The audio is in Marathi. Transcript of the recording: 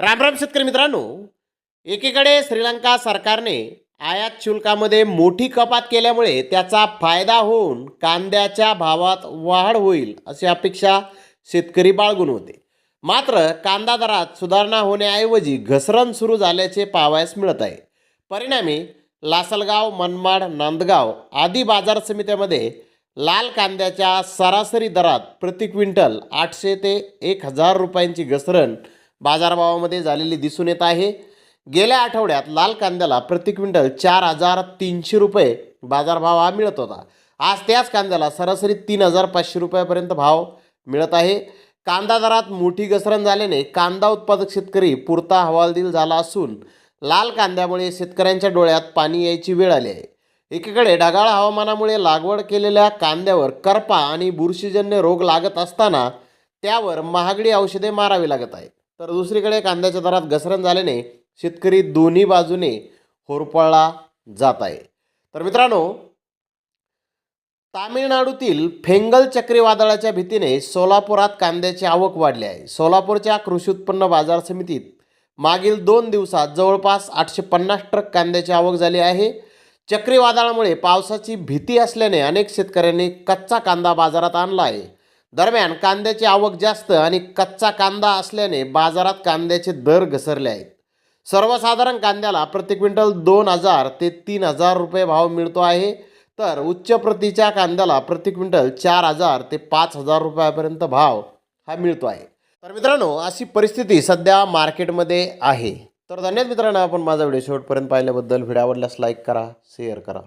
रामराम शेतकरी मित्रांनो. एकीकडे श्रीलंका सरकारने आयात शुल्कामध्ये मोठी कपात केल्यामुळे त्याचा फायदा होऊन कांद्याच्या भावात वाढ होईल अशी अपेक्षा शेतकरी बाळगून होते. मात्र कांदा दरात सुधारणा होण्याऐवजी घसरण सुरू झाल्याचे पाहावयास मिळत आहे. परिणामी लासलगाव मनमाड नांदगाव आदी बाजार समित्यामध्ये लाल कांद्याच्या सरासरी दरात प्रति क्विंटल आठशे ते एक हजार रुपयांची घसरण बाजारभावामध्ये झालेली दिसून येत आहे. गेल्या आठवड्यात लाल कांद्याला प्रति क्विंटल चार हजार तीनशे रुपये बाजारभाव हा मिळत होता. आज त्याच कांद्याला सरासरी तीन हजार पाचशे रुपयापर्यंत भाव मिळत आहे. कांदा दरात मोठी घसरण झाल्याने कांदा उत्पादक शेतकरी पुरता हवालदिल झाला असून लाल कांद्यामुळे शेतकऱ्यांच्या डोळ्यात पाणी यायची वेळ आली आहे. एकीकडे ढगाळ हवामानामुळे लागवड केलेल्या कांद्यावर करपा आणि बुरशीजन्य रोग लागत असताना त्यावर महागडी औषधे मारावी लागत आहेत. तर दुसरीकडे कांद्याच्या दरात घसरण झाल्याने शेतकरी दोन्ही बाजूने होरपळला जात आहे. तर मित्रांनो तामिळनाडूतील फेंगल चक्रीवादळाच्या भीतीने सोलापुरात कांद्याची आवक वाढली आहे. सोलापूरच्या कृषी उत्पन्न बाजार समितीत मागील दोन दिवसात जवळपास आठशे पन्नास ट्रक कांद्याची आवक झाली आहे. चक्रीवादळामुळे पावसाची भीती असल्याने अनेक शेतकऱ्यांनी कच्चा कांदा बाजारात आणला आहे. दरम्यान कांद्याची आवक जास्त आणि कच्चा कांदा असल्याने बाजारात कांद्याचे दर घसरले आहेत. सर्वसाधारण कांद्याला प्रति क्विंटल दोन हजार ते तीन हजार रुपये भाव मिळतो आहे. तर उच्च प्रतीच्या कांद्याला प्रति क्विंटल चार हजार ते पाच हजार रुपयापर्यंत भाव हा मिळतो आहे. तर मित्रांनो अशी परिस्थिती सध्या मार्केटमध्ये आहे. तर धन्यवाद मित्रांनो आपण माझा व्हिडिओ शेवटपर्यंत पाहिल्याबद्दल. व्हिडिओ आवडल्यास लाईक करा शेअर करा.